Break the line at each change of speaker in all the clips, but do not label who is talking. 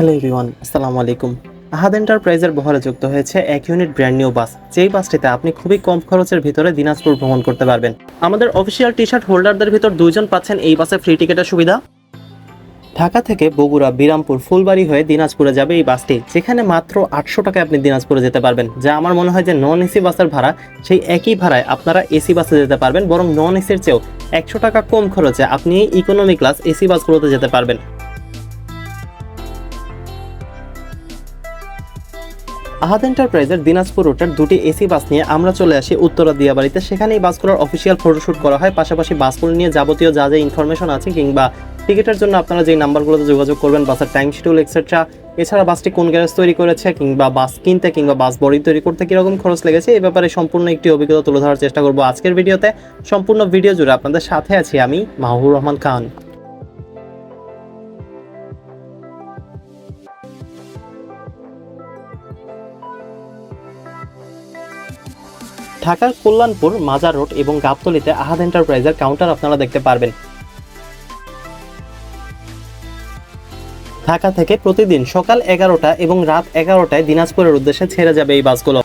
Hello everyone আসসালামু আলাইকুম আহাদ এন্টারপ্রাইজের বহরে যুক্ত হয়েছে এক ইউনিট ব্র্যান্ড নিউ বাস যেই বাসটিতে আপনি খুবই কম খরচের ভিতরে দিনাজপুর ভ্রমণ করতে পারবেন। আমাদের অফিসিয়াল টি শার্ট হোল্ডারদের ভিতর দুইজন পাচ্ছেন এই বাসে ফ্রি টিকেটের সুবিধা। ঢাকা থেকে বগুড়া, বিরামপুর, ফুলবাড়ি হয়ে দিনাজপুরে যাবে এই বাসটি যেখানে মাত্র আটশো টাকায় আপনি দিনাজপুরে যেতে পারবেন, যা আমার মনে হয় যে নন এসি বাসের ভাড়া, সেই একই ভাড়ায় আপনারা এসি বাসে যেতে পারবেন, বরং নন এসির চেয়েও একশো টাকা কম খরচে আপনি ইকোনমি ক্লাস এসি বাসগুলোতে যেতে পারবেন। আহাদ এন্টারপ্রাইজের দিনাজপুর রুটের দুটি এসি বাস নিয়ে আমরা চলে আসি উত্তরা দিয়াবাড়িতে। সেখানে এই বাসগুলোর অফিসিয়াল ফটোশ্যুট করা হয়। পাশাপাশি বাসগুলো নিয়ে যাবতীয় যা যা ইনফরমেশন আছে কিংবা টিকিটের জন্য আপনারা যে নাম্বারগুলোতে যোগাযোগ করবেন, বাসের টাইম শিডিউল এক্সেট্রা এছাড়া বাসটি কোন গ্যারেজ তৈরি করেছে কিংবা বাস কিনতে কিংবা বাস বডি তৈরি করতে কীরকম খরচ লেগেছে এই ব্যাপারে সম্পূর্ণ একটি অভিজ্ঞতা তুলে ধরার চেষ্টা করব আজকের ভিডিওতে। সম্পূর্ণ ভিডিও জুড়ে আপনাদের সাথে আছি আমি মাহবুর রহমান খান। ঢাকার কল্যাণপুর, মাজার রোড এবং গাবতলিতে আহাদ এন্টারপ্রাইজের কাউন্টার আপনারা দেখতে পারবেন। ঢাকা থেকে প্রতিদিন সকাল এগারোটা এবং রাত এগারোটায় দিনাজপুরের উদ্দেশ্যে ছেড়ে যাবে এই বাসগুলো।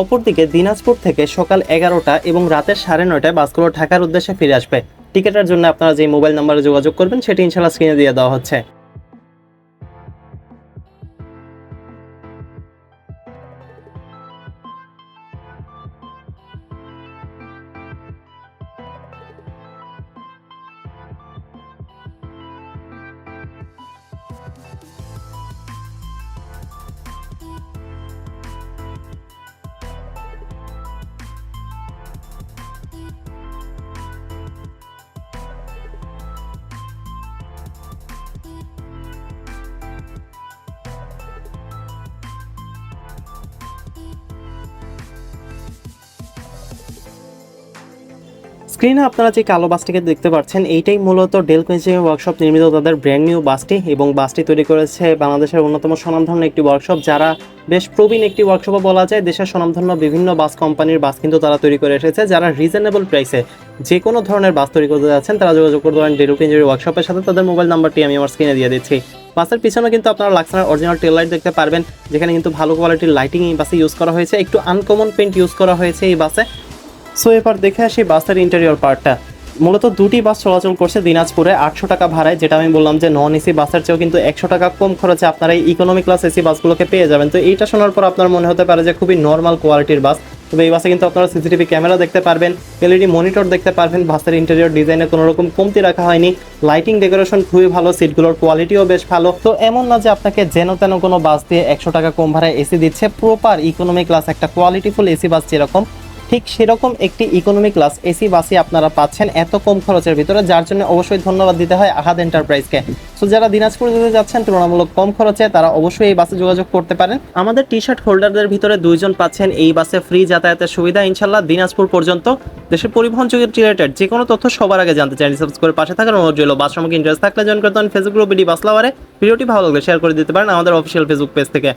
অপরদিকে দিনাজপুর থেকে সকাল এগারোটা এবং রাতের সাড়ে নয়টায় বাসগুলো ঢাকার উদ্দেশ্যে ফিরে আসবে। টিকিটের জন্য আপনারা যে মোবাইল নাম্বারে যোগাযোগ করবেন, সেটি ইনশাল্লাহ স্ক্রিনে দিয়ে দেওয়া হচ্ছে। স্ক্রিনে আপনারা যে কালো বাসটিকে দেখতে পাচ্ছেন, এইটাই মূলত ডেল কোয়েঞ্জিং ওয়ার্কশপ নির্মিত তাদের ব্র্যান্ড নিউ বাসটি এবং বাসটি তৈরি করেছে বাংলাদেশের অন্যতম স্বনামধন্য একটি ওয়ার্কশপ যারা বেশ প্রবীণ একটি ওয়ার্কশপও বলা যায়। দেশের স্বনামধন্য বিভিন্ন বাস কোম্পানির বাস কিন্তু তারা তৈরি করে এসেছে, যারা রিজনেবল প্রাইসে যে কোনো ধরনের বাস তৈরি করতে যাচ্ছেন, তারা যোগাযোগ করতে পারেন ডেল কোয়েঞ্জিং ওয়ার্কশপের সাথে। তাদের মোবাইল নাম্বারটি আমি আমার স্ক্রিনে দিয়ে দিচ্ছি। বাসের পিছনে কিন্তু আপনারা লাক্সানার অরিজিনাল টেল লাইট দেখতে পারবেন, যেখানে কিন্তু ভালো কোয়ালিটির লাইটিং এই বাসে ইউজ করা হয়েছে। একটু আনকমন পেন্ট ইউজ করা হয়েছে এই বাসে। সো এবার দেখে আসি বাসের ইন্টেরিয়র পার্টটা মূলত দুটি বাস চলাচল করছে দিনাজপুরে, আটশো টাকা ভাড়ায়, যেটা আমি বললাম যে নন এসি বাসের চেয়েও কিন্তু একশো টাকা কম খরচে আপনারা এই ইকোনমি ক্লাস এসি বাসগুলোকে পেয়ে যাবেন। তো এইটা শোনার পর আপনার মনে হতে পারে যে খুবই নর্মাল কোয়ালিটির বাস। তবে এই বাসে কিন্তু আপনারা সিসিটিভি ক্যামেরা দেখতে পারবেন এলইডি মনিটর দেখতে পারবেন, বাসের ইন্টেরিয়র ডিজাইনে কোনো রকম কমতি রাখা হয়নি। লাইটিং ডেকোরেশন খুবই ভালো সিটগুলোর কোয়ালিটিও বেশ ভালো। তো এমন না যে আপনাকে যেন তেন কোনো বাস দিয়ে একশো টাকা কম ভাড়ায় এসি দিচ্ছে প্রপার ইকোনমি ক্লাস একটা কোয়ালিটিফুল এসি বাস যেরকম। ঠিক সেরকম একটি ইকোনমি ক্লাস এসি বাসই আপনারা পাচ্ছেন এত কম খরচের ভিতরে, যার জন্য অবশ্যই ধন্যবাদ দিতে হয় আহাদ এন্টারপ্রাইজকে সো যারা দিনাজপুর যেতে যাচ্ছেন, তুলনামূলক কম খরচে, তারা অবশ্যই এই বাসে যোগাযোগ করতে পারেন। আমাদের টি শার্ট হোল্ডারদের ভিতরে দুইজন পাচ্ছেন এই বাসে ফ্রি যাতায়াতের সুবিধা ইনশাল্লাহ দিনাজপুর পর্যন্ত দেশের পরিবহন যোগের রিলেটেড যে কোনো তথ্য সবার আগে জানতে চান সাবস্ক্রাইব করে পাশে থাকার অনুরোধ রইল। বাস সম্পর্কে ইন্টারেস্ট থাকলে জয়েন করতে ফেসবুক গ্রুপ বাসলাওয়ারে ভিডিওটি ভালো লাগলে শেয়ার করে দিতে পারেন আমাদের অফিসিয়াল ফেসবুক পেজ থেকে।